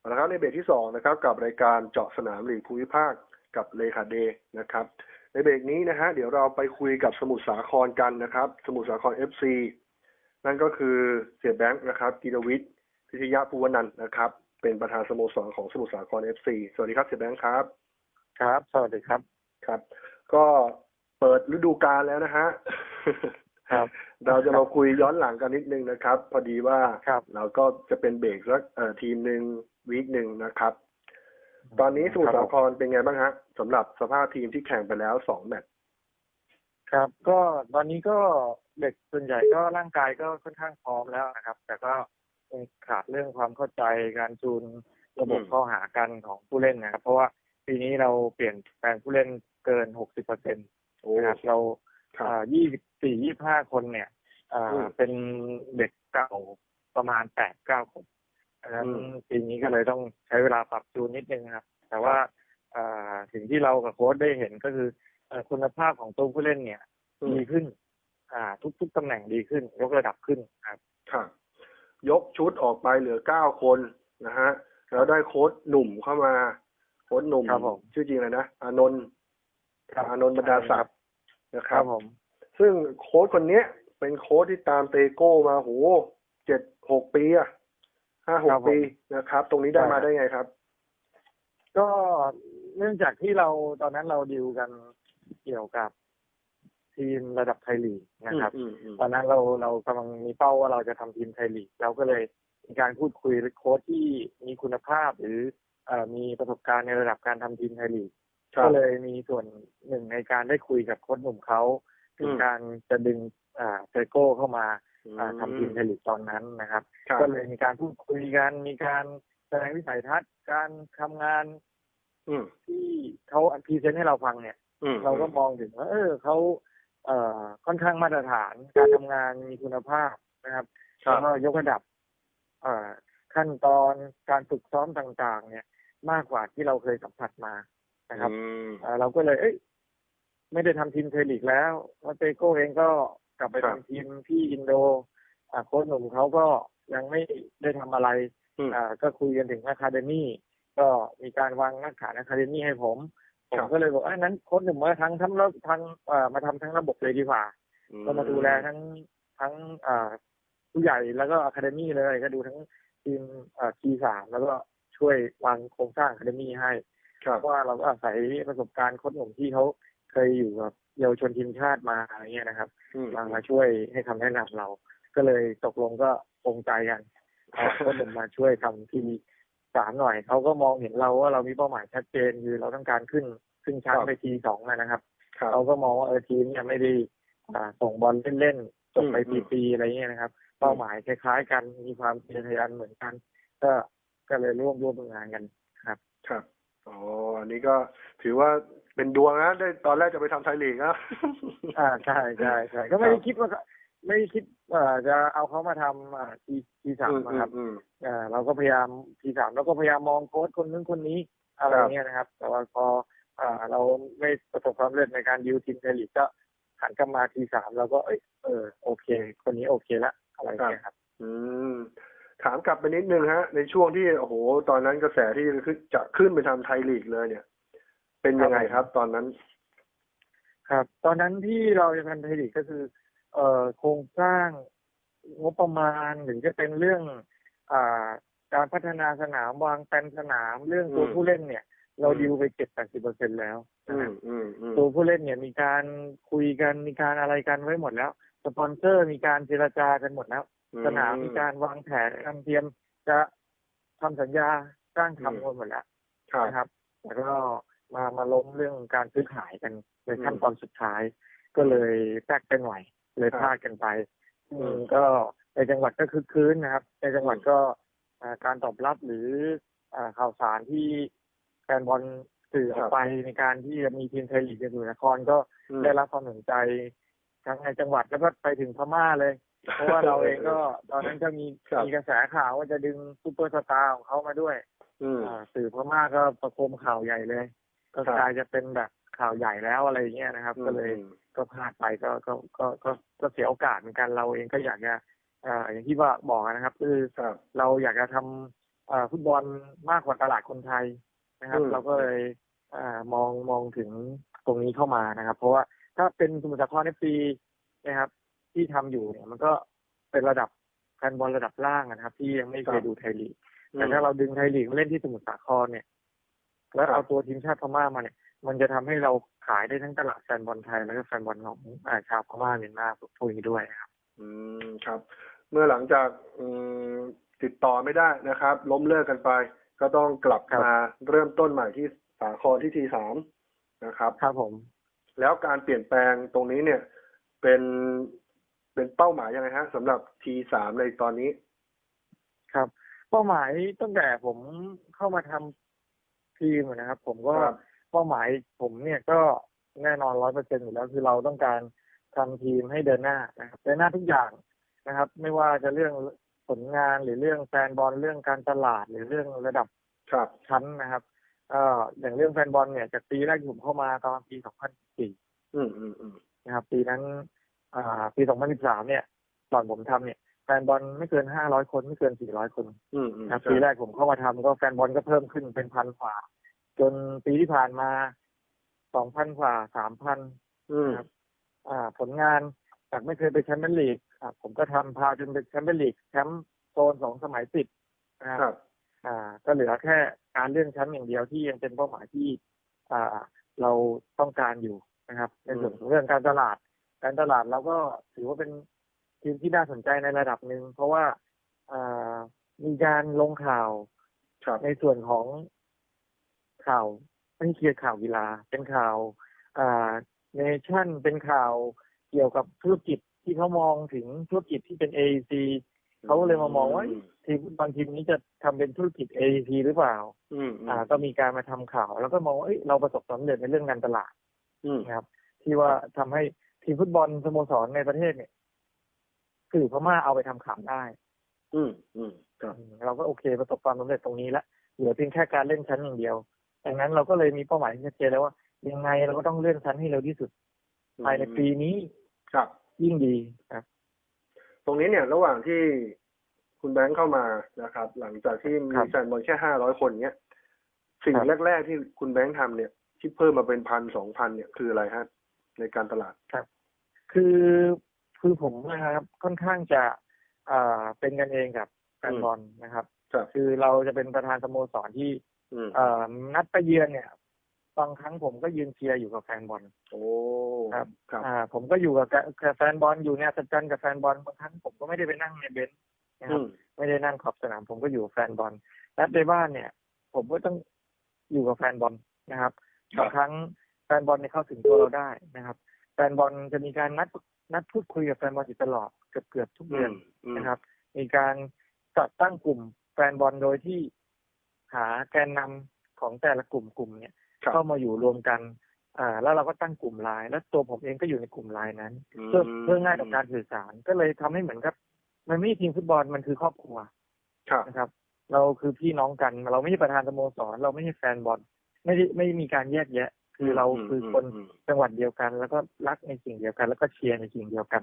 เอาละครับในเบรกที่สองนะครับกับรายการเจาะสนามลีกภูมิภาคกับเลขาเดย์นะครับ ในเบรกนี้นะฮะเดี๋ยวเราไปคุยกับสมุทรสาครกันนะครับ สมุทรสาครเอฟซีนั่นก็คือเสียแบงค์นะครับกีรวิทย์พิทยาภูวนันท์นะครับ เป็นประธานสโมสรของสมุทรสาครเอฟซีสวัสดีครับเสียแบงค์ครับ ครับ สวัสดีครับครับ ก็เปิดฤดูกาลแล้วนะฮะครับเราจะมาคุยย้อนหลังกันนิดนึงนะครับ พอดีว่าครับเราก็จะเป็นเบรกสักเอ่อทีมหนึ่ง วีคหนึ่งนะครับ ตอนนี้สมุทรสาครเป็นไงบ้างฮะสำหรับสภาพทีมที่แข่งไปแล้วสองแมตช์ครับ ก็ตอนนี้ก็เด็กส่วนใหญ่ก็ร่างกายก็ค่อนข้างพร้อมแล้วนะครับ แต่ก็ยังขาดเรื่องความเข้าใจการจูนระบบเข้าหากันของผู้เล่นนะครับ เพราะว่าปีนี้เราเปลี่ยนแปลงผู้เล่นเกิน60เปอร์เซ็นต์โอ้นะครับเราครับยี่สิบสี่ยี่ห้าคนเนี่ยอ่าอืมเป็นเด็กเก่าประมาณแปดเก้าคน ดังนั้นอืมปีนี้ก็เลยต้องใช้เวลาปรับจูนนิดนึงนะครับ แต่ว่าอ่าสิ่งที่เรากับโค้ชได้เห็นก็คือเอ่อคุณภาพของตัวผู้เล่นเนี่ยอืมดีขึ้น อ่า ทุกๆตำแหน่งดีขึ้น ยกระดับขึ้นครับครับยกชุดออกไปเหลือเก้าคนนะฮะ แล้วได้โค้ชหนุ่มเข้ามา โค้ชหนุ่มครับผมชื่อจริงเลยนะอานนท์ครับอานนท์บรรดาศักดิ์นะคครัรับบผม ซึ่งโค้ชคนเนี้ย เป็นโค้ชที่ตามเตโก้มาโหเจ็ดหกปีอะ ห้าหกปีนะครับ ตรงนี้ได้มาได้ไงครับ ก็เนื่องจากที่เราตอนนั้นเราดิวกันเกี่ยวกับทีมระดับไทยลีกนะครับอืมอืมตอนนั้นเราเรากำลังมีเป้าว่าเราจะทำทีมไทยลีกเราก็เลยมีการพูดคุยกับโค้ชที่มีคุณภาพหรือเอ่อมีประสบการณ์ในระดับการทำทีมไทยลีกครับก็เลยมีส่วนหนึ่งในการได้คุยกับโค้ชหนุ่มเขาถึงอืมการจะดึงอ่าเซโก้เข้ามาอืมอ่า ทำทีมไทยลีกตอนนั้นนะครับครับ ก็เลยมีการพูดคุยกันมีการแสดงวิสัยทัศน์การทำงานอืมที่เขาพรีเซนต์ให้เราฟังเนี่ยอืมเราก็มองถึงว่าเออเขาเอ่อค่อนข้างมาตรฐานการทำงานมีคุณภาพนะครับครัแล้บวก็ยกระดับ เอ่อขั้นตอนการฝึกซ้อมต่างๆ เนี่ย มากกว่าที่เราเคยสัมผัสมานะครับอืมเอ่อเราก็เลย เอ้ย ไม่ได้ทำทีมเทลีกแล้วแล้วเตโก้เองก็ กลับไปครับทำทีมที่อินโดอ่าโค้ชหนุ่มเขาก็ยังไม่ได้ทำอะไรอืมอ่าก็คุยกันถึงอะคาเดมี่ก็มีการวางรากฐานอะคาเดมี่ให้ผมผคมรับก็เลยบอกเอ้ยนั้นโค้ชหนุ่มมาทั้งทั้งระทั้งเอ่อมาทำทั้งระบบเลยดีกว่าก็มาดูแลทั้งทั้งอ่าผู้ใหญ่แล้วก็อะคาเดมี่เลยก็ดูทั้งทีมอ่าทีสามแล้วก็ช่วยวางโครงสร้างอะคาเดมี่ให้ครับเพราะว่าเราก็อาศัยประสบการณ์โค้ชหนุ่มที่เขาเคยอยู่กับ เยาวชนทีมชาติมาอะไรเงี้ยนะครับอืมมามาช่วยให้คำแนะนำเรา ก็เลยตกลงก็ปรงใจกันเอาโค้ชหนุ่มมาช่วยทำทีสามหน่อยเขาก็มองเห็นเราว่าเรามีเป้าหมายชัดเจนคือเราต้องการขึ้นขึ้นชั้นครับไปทีสองนะครับครับเขาก็มองว่าเออทีมเนี่ยไม่ได้อ่าส่งบอลเล่นๆจบไปอืมปีๆอะไรเงี้ยนะครับเป้าหมายคล้ายๆ กันมีความทะเยอทะยานเหมือนกัน ก็ก็เลยร่วมร่วมงานกันครับ ครับอ๋ออันนี้ก็ถือว่า เป็นดวงนะได้ตอนแรกจะไปทำไทยลีกนะอ่าใช่ใช่ใช่ก็ไม่ครัได้บคิดว่าไม่ได้คิดว่าจะเอาเขามาทำอ่าทีทีสามอืมนะครับอืมอ่าเราก็พยายามทีสามเราก็พยายามมองโค้ชคนนู้นคนนี้อะไรครับเงี้ยนะครับ แต่ว่าพออ่าเราไม่ประสบความสำเร็จในการดิวทีมไทยลีกก็หันกลับมาทีสามเราก็เอยเออโอเค คนนี้โอเคละอะไรเงี้ยครับ อืมถามกลับไปนิดนึงฮะ ในช่วงที่โอ้โห ตอนนั้นกระแสที่ขึ้นจะขึ้นไปทำไทยลีกเลยเนี่ย เป็นยังไงครับ ตอนนั้น ครับ ตอนนั้นที่เราจะทำไทยลีกก็คือ เอ่อโครงสร้างงบประมาณหรือจะเป็นเรื่อง อ่า การพัฒนาสนามวางแผนสนามเรื่องตัวอืมผู้เล่นเนี่ย เราอืมดิวไปเจ็ดแปดสิบเปอร์เซ็นแล้วอืนะคมรับอืมอืมตัวผู้เล่นเนี่ยมีการคุยกันมีการอะไรกันไว้หมดแล้วสปอนเซอร์มีการเจรจากันหมดแล้วสนามมีการวางแผนการเตรียมจะทำสัญญาสร้างทำกันหมดแล้วครับนะครับแล้วก็ มามาล้มเรื่องการซื้อขายกันในขั้นอืมตอนสุดท้าย ก็เลยแทรกไปหน่อยเลยครับพลาดกันไปอืมอืมก็ในจังหวัดก็คึกคืนนะครับ ในจังหวัดก็อ่าการตอบรับหรืออ่าข่าวสารที่แฟนบอลสื่อออกไปในการที่จะมีทีมไทยลีกในสมุทรสาครก็อืมได้รับความสนใจทั้งในจังหวัดแล้วก็ไปถึงพม่าเลย เพราะว่าเราเองก็ตอนนั้นก็มีครับมีกระแสข่าวว่าจะดึงซูเปอร์สตาร์ของเขามาด้วยอืมอ่าสื่อพม่าก็ประโคมข่าวใหญ่เลย ก็ครับกลายจะเป็นแบบข่าวใหญ่แล้วอะไรอย่างเงี้ยนะครับ ก็เลยอืมก็พลาดไปก็ก็ก็ก็ก็เสียโอกาสเหมือนกันเราเองก็อยากจะอ่าอย่างที่ว่าบอกนะครับ คือครับเราอยากจะทำอ่าฟุตบอลมากกว่าตลาดคนไทยนะครับอืมเราก็เลยอ่ามองมองถึงตรงนี้เข้ามานะครับ เพราะว่าถ้าเป็นสมุทรสาครเอฟซีนะครับ ที่ทำอยู่เนี่ย มันก็เป็นระดับแฟนบอลระดับล่างนะครับ ที่ยังไม่เคยดูไทยลีกแต่ถ้าเราดึงไทยลีกมาเล่นที่สมุทรสาครเนี่ย แล้วครับเอาตัวทีมชาติพม่ามาเนี่ย มันจะทำให้เราขายได้ทั้งตลาดแฟนบอลไทยแล้วก็แฟนบอลของอาชาวพม่าเมียนมาพวกนี้ด้วยนะครับ อืมครับ เมื่อหลังจากอืมติดต่อไม่ได้นะครับ ล้มเลิกกันไป ก็ต้องกลับครับมาเริ่มต้นใหม่ที่สาครที่ทีสามนะครับครับผม แล้วการเปลี่ยนแปลงตรงนี้เนี่ยเป็นเป็นเป้าหมายยังไงฮะสำหรับทีสามในตอนนี้ ครับ เป้าหมายตั้งแต่ผมเข้ามาทำ ทีมนะครับ ผมก็ครับเป้าหมายผมเนี่ยก็แน่นอนร้อยเปอร์เซ็นอยู่แล้วคือเราต้องการทำทีมให้เดินหน้านะครับเดินหน้าทุกอย่างนะครับ ไม่ว่าจะเรื่องผลงานหรือเรื่องแฟนบอลเรื่องการตลาดหรือเรื่องระดับครับชั้นนะครับเอ่ออย่างเรื่องแฟนบอลเนี่ยจากปีแรกที่ผมเข้ามาตอนปี 2014อืมอืมอืมนะครับ ปีนั้นอ่าปี 2013 เนี่ยตอนผมทำเนี่ยแฟนบอลไม่เกิน500คนไม่เกิน400คนอืมอืมนะครับใช่ปีแรกผมเข้ามาทำก็แฟนบอลก็เพิ่มขึ้นเป็นพันกว่า จนปีที่ผ่านมา2,000กว่า3,000อืมนะครับอ่า ผลงานจากไม่เคยไปแชมเปี้ยนลีกอ่าผมก็ทำพาจนเป็นแชมเปี้ยนลีกแชมป์โซนสองสมัยติดนะครับครับ อ่า ก็เหลือแค่การเลื่อนชั้นอย่างเดียวที่ยังเป็นเป้าหมายที่ อ่า เราต้องการอยู่นะครับ ในส่วนของเรื่องการตลาด การตลาดเราก็ถือว่าเป็น ทีมที่น่าสนใจในระดับหนึ่งเพราะว่าอ่ามีการลงข่าวครับในส่วนของข่าวไม่ใช่เคียร์ข่าวกีฬา เป็นข่าวอ่าเนชั่นเป็นข่าวเกี่ยวกับธุรกิจที่เขามองถึงธุรกิจที่เป็น AEC เขาก็เลยมามองว่าทีมฟุตบอลทีมนี้จะทำเป็นธุรกิจ AEC หรือเปล่าอืมอืมอ่า ก็มีการมาทำข่าว แล้วก็มองว่าเอ้ยเราประสบความสำเร็จในเรื่องการตลาดอืมนะครับ ที่ว่าทำให้ทีมฟุตบอลสโมสรในประเทศเนี่ย สื่อพม่าเอาไปทำข่าวได้ อืมอืมครับอืมเราก็โอเคประสบความสำเร็จตรงนี้แล้วเหลือเพียงแค่การเล่นชั้นอย่างเดียวดังนั้นเราก็เลยมีเป้าหมายที่ชัดเจนแล้วว่า ยังไงเราก็ต้องเลื่อนชั้นให้เร็วที่สุดภายในปีนี้ครับ ยิ่งดีครับ ตรงนี้เนี่ย ระหว่างที่คุณแบงค์เข้ามานะครับ หลังจากที่มีครับแฟนบอลแค่ห้าร้อยคนเนี้ยสิ่งครับแรก ๆ ที่คุณแบงค์ทำเนี่ยที่เพิ่มมาเป็นพันสองพันเนี่ยคืออะไรฮะในการตลาดคือ คือผมนะครับค่อนข้างจะอ่าเป็นกันเองกับแฟนบอลนะครับ ครับ คือเราจะเป็นประธานสโมสรที่ อืมเอ่อนัดไปเยือนเนี่ยบางครั้งผมก็ยืนเชียร์อยู่กับแฟนบอล โอ้ครับ ครับ อ่า ผมก็อยู่กับแกกับแฟนบอลอยู่ในอัศจรรย์กับแฟนบอลบางครั้งผมก็ไม่ได้ไปนั่งในเบนช์นะคอืรับ มไม่ได้นั่งขอบสนาม ผมก็อยู่กับแฟนบอลนัดในบ้านเนี่ย ผมก็ต้องอยู่กับแฟนบอลนะครับครับบางครั้งแฟนบอลเนี่ยเข้าถึงตัวเราได้นะครับ แฟนบอลจะมีการนัด นัดพูดคุยกับแฟนบอลอยู่ตลอดเกือบเกือบทุกอืเดือนมอืมนะครับ มีการจัดตั้งกลุ่มแฟนบอลโดยที่หาแกนนำของแต่ละกลุ่มกลุ่มเนี่ยครับเข้ามาอยู่รวมกันอ่าแล้วเราก็ตั้งกลุ่มไลน์แล้วตัวผมเองก็อยู่ในกลุ่มไลน์นั้น เพื่อเพื่อง่ายต่อการสื่อสารก็เลยทำให้เหมือนกับ มันไม่ใช่ทีมฟุตบอลมันคือครอบครัวครับนะครับ เราคือพี่น้องกัน เราไม่ใช่ประธานสโมสรเราไม่ใช่แฟนบอลไม่ได้ไม่มีการแยกแยะ คือเราคือคนมจังหวัดเดียวกัน แล้วก็รักในสิ่งเดียวกัน แล้วก็เชียร์ในสิ่งเดียวกัน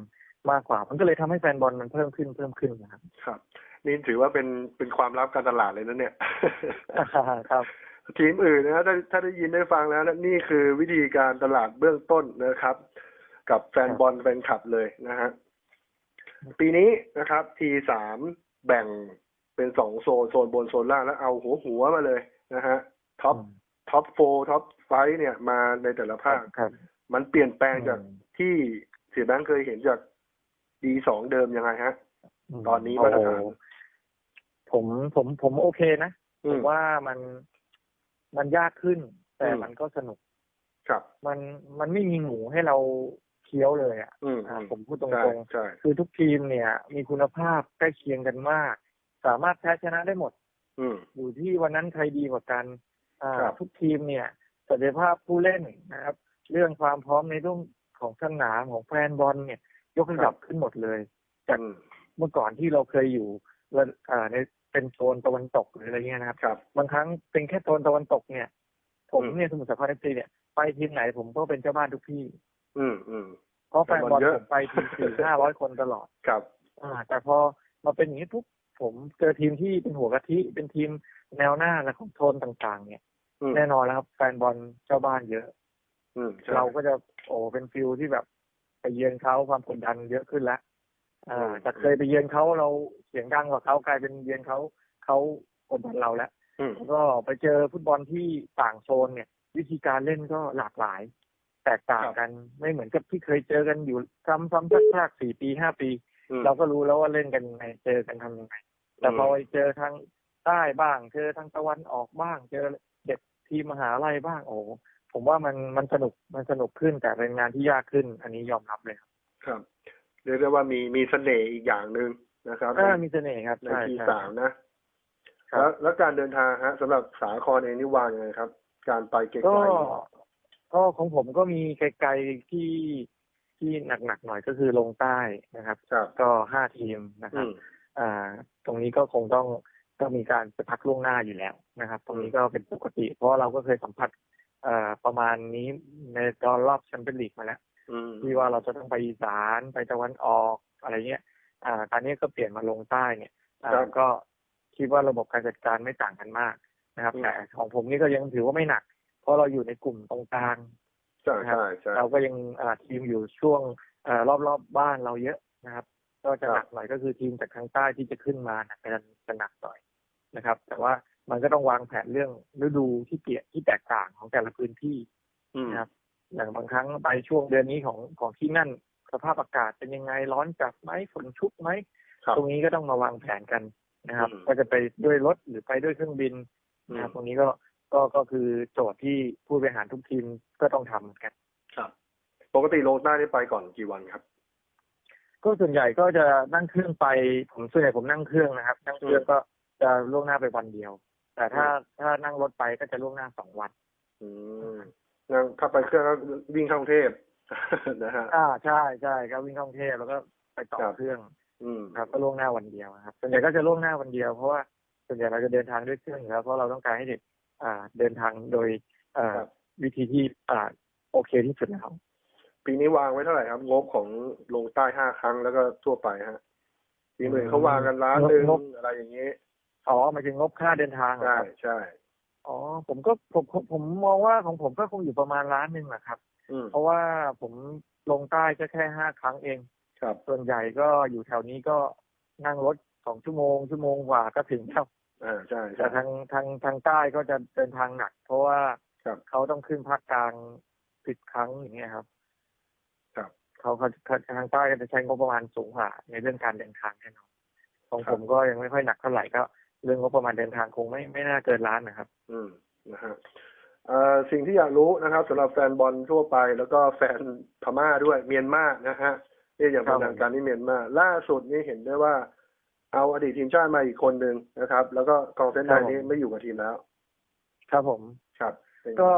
มากกว่า มันก็เลยทำให้แฟนบอลมันเพิ่มขึ้นเพิ่มขึ้นนะครับครับนี่ถือว่าเป็นเป็นความลับการตลาดเลยนะเนี่ยครับทีมอื่นนะถ้าถ้าได้ยินได้ฟังแล้วนะนี่คือวิธีการตลาดเบื้องต้นนะครับ กับแฟนบอลแฟนคลับเลยนะฮะปีนี้นะครับ ทีสามแบ่งเป็นสองโซนโซนบนโซนล่างแล้วเอาหัวหัวมาเลยนะฮะท็อป ท็อปโฟท็อปไฟเนี่ยมาในแต่ละภาคครับ มันเปลี่ยนแปลงจากอืมที่เสียแบงค์เคยเห็นจากดีสองเดิมยังไงฮะมตอนนี้มาตรฐานโอ้โหผมผมผมโอเคนะอืผมมว่ามันมันยากขึ้น แต่อืมมันก็สนุก ครับ มันมันไม่มีหมูให้เราเคี้ยวเลยอะอืมอ่าอืมผมพูดตรใช่งใช่ๆคือทุกทีมเนี่ย มีคุณภาพใกล้เคียงกันมาก สามารถแพ้ชนะได้หมดอืมอยู่ที่วันนั้นใครดีกว่ากันอ่าครับ ทุกทีมเนี่ยศักยภาพผู้เล่นนะครับ เรื่องความพร้อมในเรื่องของสนามของแฟนบอลเนี่ย ยกระดับขึ้นหมดเลย จากอืมเมื่อก่อนที่เราเคยอยู่ระอ่าในเป็นโซนตะวันตกหรืออะไรเงี้ยนะครับครับบางครั้งเป็นแค่โซนตะวันตกเนี่ยผมอืมเนี่ยสมุทรสาครเอฟซีเนี่ยไปทีมไหนผมก็เป็นเจ้าบ้านทุกที่ อืมอืมเพราะแฟนบอลแฟนบอลเยอะผมไปทีมสี่ห้าร้อยคนตลอด ครับ อ่า แต่พอมาเป็นอย่างนี้ปุ๊บแฟ ผมเจอทีมที่เป็นหัวกะทิเป็นทีมแนวหน้าและของโซนต่างๆ เนี่ยอืมแน่นอนแล้วครับแฟนบอลเจ้าบ้านเยอะอืมใช่เราก็จะโอ้เป็นฟิลที่แบบไปเยือนเขาความกดดันเยอะขึ้นแล้วอ่าอืมจากเคยไปเยือนเขาเราเสียงดังกว่าเขากลายเป็นเยือนเขาเขากดดันเราแล้วอืมแล้วก็ไปเจอฟุตบอลที่ต่างโซนเนี่ย วิธีการเล่นก็หลากหลาย แตกต่างกันไม่เหมือนกับที่เคยเจอกันอยู่ซ้ำๆซากๆสี่ปีห้าปีอืมเราก็รู้แล้วว่าเล่นกันยังไงเจอกันทำยังไง แต่พอไปเจอทางใต้บ้างเจอทางตะวันออกบ้าง เจอเด็กทีมมหาลัยบ้างโอ้โหผมว่ามันมันสนุกมันสนุกขึ้นแต่เป็นงานที่ยากขึ้น อันนี้ยอมรับเลยครับ ครับเรียกได้ว่ามีมีเสน่ห์อีกอย่างหนึ่งนะครับอ่ามีเสน่ห์ครับในใช่ทีใช่สามนะครัแล้วบแล้วการเดินทางฮะสำหรับสาครเองนี่วางยังไงครับ การไปไกลก็ก็ของผมก็มีไกลๆที่ที่หนักๆหน่อยก็คือลงใต้นะครับๆครับก็ห้าทีมนะคอืรับม อ่าตรงนี้ก็คงต้องต้องมีการไปพักล่วงหน้าอยู่แล้วนะครับ ตรงนี้ก็เป็นปกติ เพราะเราก็เคยสัมผัสเอ่อประมาณนี้ในตอนรอบแชมเปี้ยนลีกมาแล้วอืมที่ว่าเราจะต้องไปอีสานไปตะวันออกอะไรเงี้ย อ่าตอนนี้ก็เปลี่ยนมาลงใต้เนี่ยอ่าก็คิดว่าระบบการจัดการไม่ต่างกันมากนะครับแต่ของผมนี่ก็ยังถือว่าไม่หนัก เพราะเราอยู่ในกลุ่มตรงกลางใช่ใช่ใช่เราก็ยังอ่าทีมอยู่ช่วงเอ่อรอบๆบบ้านเราเยอะนะครับ ก็จะหนักหน่อยก็คือทีมจากทางใต้ที่จะขึ้นมานะจะจะหนักหน่อยนะครับ แต่ว่ามันก็ต้องวางแผนเรื่องฤดูที่เปลี่ยนที่แตกต่างของแต่ละพื้นที่อืมนะครับ อย่างบางครั้งไปช่วงเดือนนี้ของของที่นั่นสภาพอากาศเป็นยังไงร้อนจัดไหมฝนชุกไหมครับตรงนี้ก็ต้องมาวางแผนกันนะครับอืมก็จะไปด้วยรถหรือไปด้วยเครื่องบินนะครับอืมตรงนี้ก็ก็ก็คือโจทย์ที่ผู้บริหารทุกทีมก็ต้องทำเหมือนกัน ครับ ปกติลงใต้นี่ไปก่อนกี่วันครับ ก็ส่วนใหญ่ก็จะนั่งเครื่องไปผมส่วนใหญ่ผมนั่งเครื่องนะครับ นั่งเครื่องก็จะล่วงหน้าไปวันเดียว แต่ถ้าถ้านั่งรถไปก็จะล่วงหน้าสองวัน อืมงั้นถ้าไปเครื่องก็วิ่งเข้ากรุงเทพนะฮะอ่าใช่ใช่ก็วิ่งเข้ากรุงเทพแล้วก็ไปต่อครับเครื่อง อืมครับ ก็ล่วงหน้าวันเดียวครับส่วนใหญ่ก็จะล่วงหน้าวันเดียวเพราะว่าส่วนใหญ่เราจะเดินทางด้วยเครื่องอยู่แล้วเพราะเราต้องการให้เด็กอ่า เดินทางโดยอ่าครับวิธีที่อ่าโอเคที่สุดแล้ว ปีนี้วางไว้เท่าไหร่ครับ งบของลงใต้ห้าครั้งแล้วก็ทั่วไปฮะปีหนึ่งเขาวางกันล้านหนึ่งงบ อะไรอย่างนี้อ๋อหมายถึงงบค่าเดินทางเหรอใช่ครับใช่ อ๋อผมก็ผมผมผมมองว่าของผมก็คงอยู่ประมาณล้านหนึ่งแหละครับ อืมเพราะว่าผมลงใต้ก็แค่ห้าครั้งเอง ครับ ส่วนใหญ่ก็อยู่แถวนี้ก็นั่งรถสองชั่วโมงชั่วโมงกว่าก็ถึงแล้วอ่าใช่แต่ใช่ ทางทางทางใต้ก็จะเดินทางหนัก เพราะว่าครับ เขาต้องขึ้นภาคกลางสิบครั้งอย่างเงี้ยครับครับ เขาเขาเขาทางใต้ก็จะใช้งบประมาณสูงกว่าในเรื่องการเดินทางแน่นอนของผมก็ยังไม่ค่อยหนักเท่าไหร่ก็ เรื่องงบประมาณเดินทางคงไม่ไม่น่าเกินล้านนะครับ อืมนะฮะเอ่อสิ่งที่อยากรู้นะครับสำหรับแฟนบอลทั่วไป แล้วก็แฟนพม่าด้วยเมียนมานะฮะนี่อย่างครัเป็นบทางการที่เมียนมาล่าสุดนี่เห็นได้ว่า เอาอดีตทีมชาติมาอีกคนหนึ่งนะครับ แล้วก็กองเส้นในนี้ไม่อยู่กับทีมแล้ว ครับผมครับเป็นไงก็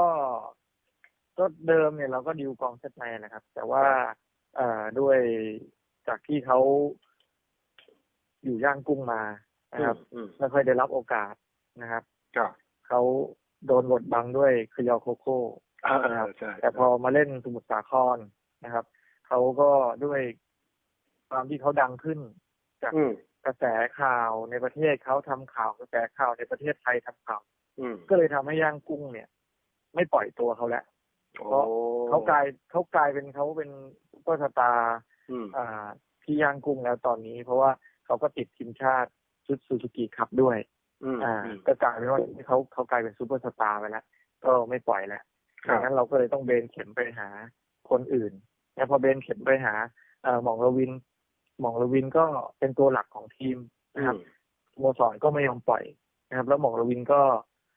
ก็เดิมเนี่ยเราก็ดิวกองเซตในนะครับ แต่ว่าเอ่อด้วยจากที่เขาอยู่ย่างกุ้งมานะครับอืมไม่ค่อยได้รับโอกาสนะครับครับเขาโดนบดบังด้วยคยอโคโค่อ่านะครับใช่แต่พอมาเล่นสมุทรสาครนะครับเขาก็ด้วยความที่เขาดังขึ้น จากอืมกระแสข่าวในประเทศเขาทำข่าวกระแสข่าวในประเทศไทยทำข่าวอืมก็เลยทำให้ย่างกุ้งเนี่ย ไม่ปล่อยตัวเขาแล้วโอ้ เพราะเขากลายเขากลายเป็นเขาเป็นซุปเปอร์สตาร์อืมอ่าที่ย่างกุ้งแล้วตอนนี้ เพราะว่าเขาก็ติดทีมชาติชุดซูซูกิคัพด้วยอืมอ่าอืมก็กลายเป็นว่าเขาเขากลายเป็นซูเปอร์สตาร์ไปแล้วก็ไม่ปล่อยแล้วครับดังนั้นเราก็เลยต้องเบนเข็มไปหาคนอื่นแล้วพอเบนเข็มไปหาเอ่อหม่องระวิน หม่องระวินก็เป็นตัวหลักของทีมนะครับสโมสรก็ไม่ยอมปล่อยนะครับ แล้วหม่องระวินก็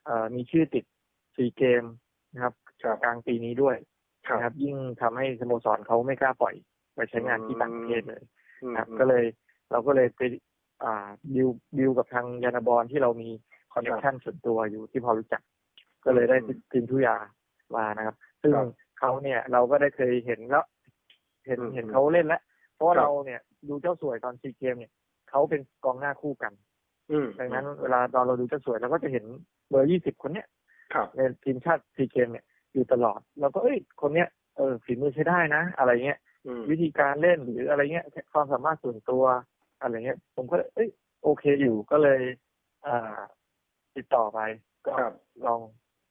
เอ่อมีชื่อติดซีเกมนะครับครับ กลางปีนี้ด้วยครับนะครับ ยิ่งทำให้สโมสรเขาไม่กล้าปล่อยไปใช้งานที่ต่างประเทศเลยอืมครับ ก็เลยเราก็เลยไปอ่าดิวดิวกับทางยานาบอลที่เรามีคอนเนคชั่นส่วนตัวอยู่ที่พอรู้จัก ก็เลยได้อืมทีมทุยามานะครับ ซึ่งครับเขาเนี่ยเราก็ได้เคยเห็นแล้ว เห็นอืมเห็นเขาเล่นแล้ว เพราะว่าครับเราเนี่ยดูเจ้าสวยตอนซีเกมเนี่ยเขาเป็นกองหน้าคู่กันอืมดังนั้นเวลาตอนเราดูเจ้าสวยเราก็จะเห็นเบอร์ยี่สิบคนเนี้ยครับในทีมชาติซีเกมเนี่ย อยู่ตลอดเราก็เอ้ย คนเนี้ยเออฝีมือใช้ได้นะ อะไรเงี้ยอืมวิธีการเล่นหรืออะไรเงี้ยความสามารถส่วนตัวอะไรเงี้ย ผมก็เอ้ยโอเคอยู่ก็เลยอ่าติดต่อไป ก็ครับลอง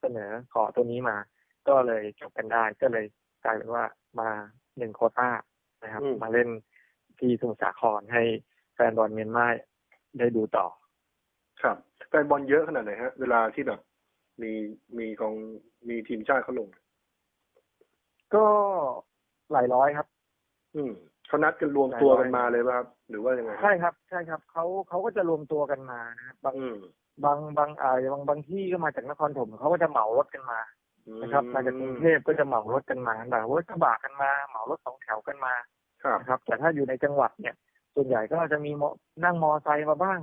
เสนอขอตัวนี้มา ก็เลยจบกันได้ก็เลยกลายเป็นว่ามาหนึ่งโควต้านะครับอืมมาเล่นที่สมุทรสาครให้แฟนบอลเมียนมาได้ดูต่อ ครับแฟนบอลเยอะขนาดไหนฮะ เวลาที่แบบ มีมีกองมีทีมชาติเขาลง ก็หลายร้อยครับ อืมเขานัดกันรวมตัวกันมาเลยป่ะครับ หรือว่ายังไงใช่ครับ ใช่ครับเขาเขาก็จะรวมตัวกันมานะครับบางอืมบางบางอ่าบางบางที่ก็มาจากนครถมเขาก็จะเหมารถกันมานะครับมาจากกรุงเทพก็จะเหมารถกันมาแบบรถกระบะกันมาเหมารถสองแถวกันมาครับนะครับแต่ถ้าอยู่ในจังหวัดเนี่ย ส่วนใหญ่ก็จะมีมอนั่งมอไซค์มาบ้าง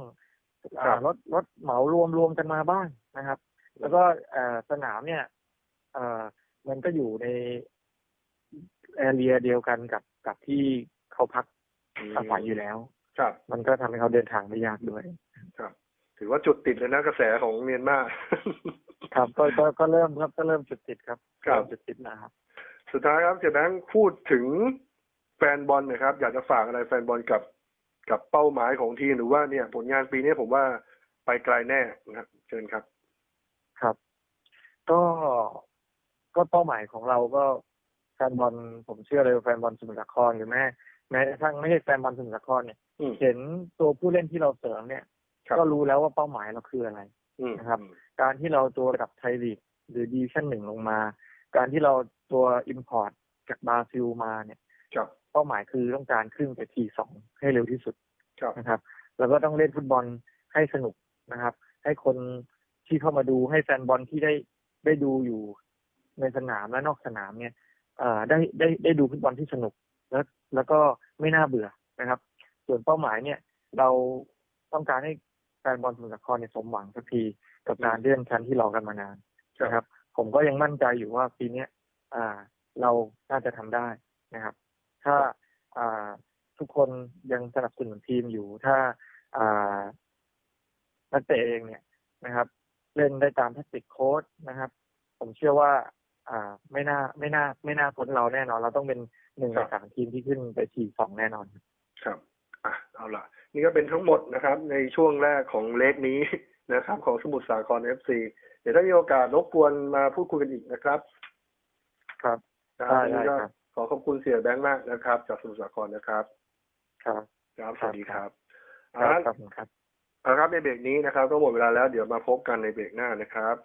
อ่าครับรถรถเหมารวมรวมกันมาบ้างนะครับ แล้วก็เอ่อสนามเนี่ยเอ่อมันก็อยู่ในแอเรียเดียวกันกับกับที่เขาพักอาศัยอยู่แล้ว ครับ มันก็ทำให้เขาเดินทางไม่ยากด้วย ครับ ถือว่าจุดติดเลยนะกระแสของเมียนมาครับก็ก็ก็เริ่มครับก็เริ่มจุดติดครับครับเมจุดติดนะครับ สุดท้ายครับเสียแบงค์พูดถึงแฟนบอลหนะครับ อยากจะฝากอะไรแฟนบอลกับกับเป้าหมายของทีมหรือว่าเนี่ย ผลงานปีนี้ผมว่าไปไกลแน่นะครับ เชิญครับ ครับ ก็ก็เป้าหมายของเราก็แฟนบอลผมเชื่อเลยว่าแฟนบอลสมุทรสาครหรือแม้แม้กระทั่งไม่ใช่แฟนบอลสมุทรสาครเนี่ยอืมเห็นตัวผู้เล่นที่เราเสริมเนี่ยครับก็รู้แล้วว่าเป้าหมายเราคืออะไรอืมนะครับ การที่เราตัวระดับไทยลีกหรือดีชั่นหนึ่งลงมา การที่เราตัวอิมพอร์ตจากบราซิลมาเนี่ยครับเป้าหมายคือต้องการขึ้นไปทีสองให้เร็วที่สุดครับนะครับ แล้วก็ต้องเล่นฟุตบอลให้สนุกนะครับ ให้คน ที่เข้ามาดูให้แฟนบอลที่ได้ได้ดูอยู่ในสนามและนอกสนามเนี่ยได้ได้ได้ดูฟุตบอลที่สนุก แล้วแล้วก็ไม่น่าเบื่อนะครับ ส่วนเป้าหมายเนี่ย เราต้องการให้แฟนบอลสมุทรสาครเนี่ยสมหวังสักทีกับการเลื่อนชั้นที่รอกันมานานนะครับ ผมก็ยังมั่นใจอยู่ว่าปีเนี้ยอ่าเราน่าจะทำได้นะครับ ถ้าอ่าทุกคนยังสนับสนุนทีมอยู่ถ้าอ่านักเตะเองเนี่ยนะครับ เล่นได้ตามแทคติกโค้ดนะครับ ผมเชื่อว่า อ่าไม่น่าไม่น่าไม่น่าพ้นเราแน่นอน เราต้องเป็นหนึ่งในสามทีมที่ขึ้นไปทีสองแน่นอน ครับอะเอาล่ะ นี่ก็เป็นทั้งหมดนะครับ ในช่วงแรกของเลกนี้นะครับ ของสมุทรสาครเอฟซีเดี๋ยวถ้ามีโอกาสรบกวนมาพูดคุยกันอีกนะครับ ครับครับได้วันนี้ก็ได้ครับขอขอบคุณเสียแบงค์มากนะครับ จากสมุทรสาครนะครับ ครับครับสวัสดีครับครับเอาละครับผมครับเอาละ ครับในเบรกนี้นะครับก็หมดเวลาแล้วเดี๋ยวมาพบกันในเบรกหน้านะครับ